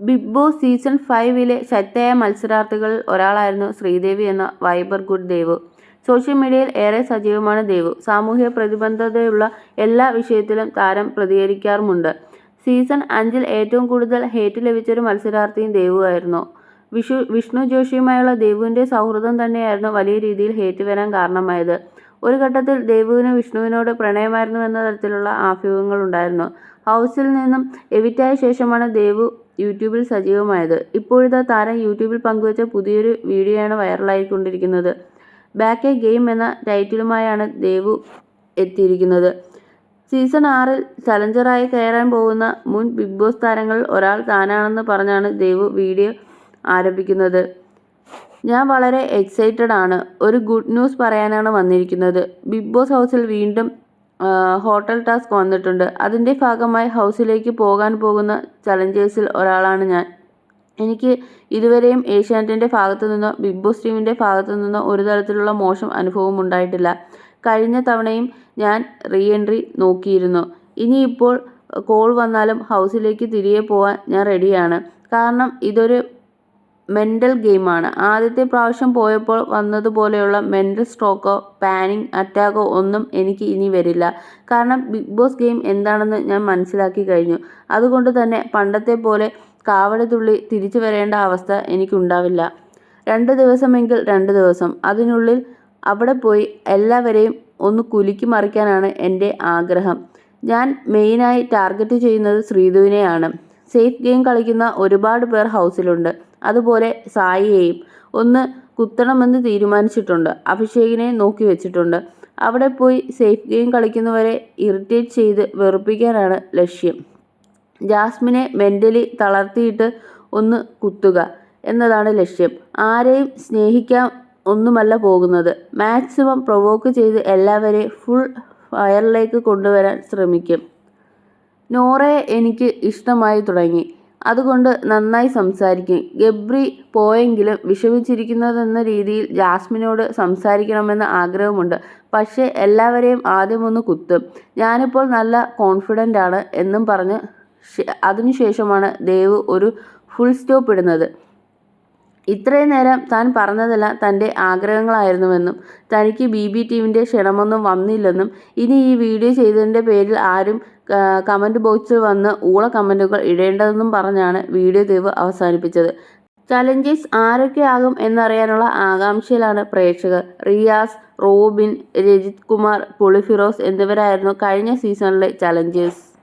Big boss season ഫൈവിലെ ശക്തയായ മത്സരാർത്ഥികളിൽ ഒരാളായിരുന്നു ശ്രീദേവി എന്ന വൈബർ ഗുഡ് ദേവ് സോഷ്യൽ മീഡിയയിൽ ഏറെ സജീവമാണ് ദേവ് സാമൂഹ്യ പ്രതിബദ്ധതയുള്ള എല്ലാ വിഷയത്തിലും താരം പ്രതികരിക്കാറുമുണ്ട്. സീസൺ അഞ്ചിൽ ഏറ്റവും കൂടുതൽ ഹേറ്റ് ലഭിച്ചൊരു മത്സരാർത്ഥിയും ദേവുവായിരുന്നു. വിഷ്ണു ജോഷിയുമായുള്ള ദേവുവിന്റെ സൗഹൃദം തന്നെയായിരുന്നു വലിയ രീതിയിൽ ഹേറ്റ് വരാൻ കാരണമായത്. ഒരു ഘട്ടത്തിൽ ദേവുവിന് വിഷ്ണുവിനോട് പ്രണയമായിരുന്നു എന്ന തരത്തിലുള്ള അഭ്യൂഹങ്ങളുണ്ടായിരുന്നു. ഹൗസിൽ നിന്നും എവിറ്റായ ശേഷമാണ് ദേവു യൂട്യൂബിൽ സജീവമായത്. ഇപ്പോഴത്തെ താരം യൂട്യൂബിൽ പങ്കുവച്ച പുതിയൊരു വീഡിയോയാണ് വൈറലായിക്കൊണ്ടിരിക്കുന്നത്. ബാക്ക് എ ഗെയിം എന്ന ടൈറ്റിലുമായാണ് ദേവു എത്തിയിരിക്കുന്നത്. സീസൺ ആറിൽ ചലഞ്ചറായി കയറാൻ പോകുന്ന മുൻ ബിഗ് ബോസ് താരങ്ങളിൽ ഒരാൾ താനാണെന്ന് പറഞ്ഞാണ് ദേവു വീഡിയോ ആരംഭിക്കുന്നത്. ഞാൻ വളരെ എക്സൈറ്റഡ് ആണ്. ഒരു ഗുഡ് ന്യൂസ് പറയാനാണ് വന്നിരിക്കുന്നത്. ബിഗ് ബോസ് ഹൗസിൽ വീണ്ടും ഹോട്ടൽ ടാസ്ക് വന്നിട്ടുണ്ട്. അതിന്റെ ഭാഗമായി ഹൗസിലേക്ക് പോകാൻ പോകുന്ന ചലഞ്ചേഴ്സിൽ ഒരാളാണ് ഞാൻ. എനിക്ക് ഇതുവരെയും ഏഷ്യാനെറ്റിന്റെ ഭാഗത്തു നിന്നോ ബിഗ് ബോസ് ടീമിന്റെ ഭാഗത്തു നിന്നോ ഒരു തരത്തിലുള്ള മോശം അനുഭവം ഉണ്ടായിട്ടില്ല കഴിഞ്ഞ തവണയും ഞാൻ റീ എൻട്രി നോക്കിയിരുന്നു. ഇനിയിപ്പോൾ കോൾ വന്നാലും ഹൗസിലേക്ക് തിരികെ പോകാൻ ഞാൻ റെഡിയാണ്. കാരണം ഇതൊരു മെന്റൽ ഗെയിമാണ്. ആദ്യത്തെ പ്രാവശ്യം പോയപ്പോൾ വന്നതുപോലെയുള്ള മെന്റൽ സ്ട്രോക്കോ പാനിങ് അറ്റാക്കോ ഒന്നും എനിക്ക് ഇനി വരില്ല. കാരണം ബിഗ് ബോസ് ഗെയിം എന്താണെന്ന് ഞാൻ മനസ്സിലാക്കി കഴിഞ്ഞു. അതുകൊണ്ട് തന്നെ പണ്ടത്തെ പോലെ കാവടത്തുള്ളി തിരിച്ചു വരേണ്ട അവസ്ഥ എനിക്കുണ്ടാവില്ല. രണ്ട് ദിവസമെങ്കിൽ രണ്ട് ദിവസം. അതിനുള്ളിൽ അവിടെ പോയി എല്ലാവരെയും ഒന്ന് കുലുക്കി മറിക്കാനാണ് എന്റെ ആഗ്രഹം. ഞാൻ മെയിനായി ടാർഗറ്റ് ചെയ്യുന്നത് ശ്രീധുവിനെയാണ്. സേഫ് ഗെയിം കളിക്കുന്ന ഒരുപാട് പേർ ഹൗസിലുണ്ട്. അതുപോലെ സായിയെയും ഒന്ന് കുത്തണമെന്ന് തീരുമാനിച്ചിട്ടുണ്ട്. അഭിഷേകിനെ നോക്കി വെച്ചിട്ടുണ്ട് അവിടെ പോയി സേഫ് ഗെയിം കളിക്കുന്നവരെ ഇറിറ്റേറ്റ് ചെയ്ത് വെറുപ്പിക്കാനാണ് ലക്ഷ്യം. ജാസ്മിനെ മെന്റലി തളർത്തിയിട്ട് ഒന്ന് കുത്തുക എന്നതാണ് ലക്ഷ്യം. ആരെയും സ്നേഹിക്കാൻ ഒന്നുമല്ല പോകുന്നത്. മാക്സിമം പ്രൊവോക്ക് ചെയ്ത് എല്ലാവരെയും ഫുൾ ഫയറിലേക്ക് കൊണ്ടുവരാൻ ശ്രമിക്കും. നോറയെ എനിക്ക് ഇഷ്ടമായി തുടങ്ങി. അതുകൊണ്ട് നന്നായി സംസാരിക്കും. ഗബ്രി പോയെങ്കിലും വിഷമിച്ചിരിക്കുന്നതെന്ന രീതിയിൽ ജാസ്മിനോട് സംസാരിക്കണമെന്ന് ആഗ്രഹമുണ്ട്. പക്ഷേ എല്ലാവരെയും ആദ്യമൊന്ന് കുത്തും. ഞാനിപ്പോൾ നല്ല കോൺഫിഡന്റ് ആണ് എന്നും പറഞ്ഞ് അതിനുശേഷമാണ് ദേവ് ഒരു ഫുൾ സ്റ്റോപ്പ് ഇടുന്നത്. ഇത്രയും നേരം താൻ പറഞ്ഞതെല്ലാം തന്റെ ആഗ്രഹങ്ങളായിരുന്നുവെന്നും തനിക്ക് ബി ബിബി ടീമിന്റെ ക്ഷണമൊന്നും വന്നില്ലെന്നും ഇനി ഈ വീഡിയോ ചെയ്തതിന്റെ പേരിൽ ആരും കമന്റ് ബോക്സിൽ വന്ന് ഊള കമന്റുകൾ ഇടേണ്ടതെന്നും പറഞ്ഞാണ് വീഡിയോ തീവ് അവസാനിപ്പിച്ചത്. ചലഞ്ചേഴ്സ് ആരൊക്കെയാകും എന്നറിയാനുള്ള ആകാംക്ഷയിലാണ് പ്രേക്ഷകർ. റിയാസ്, റോബിൻ, രജിത് കുമാർ, പൊളിഫിറോസ് എന്നിവരായിരുന്നു കഴിഞ്ഞ സീസണിലെ ചലഞ്ചേഴ്സ്.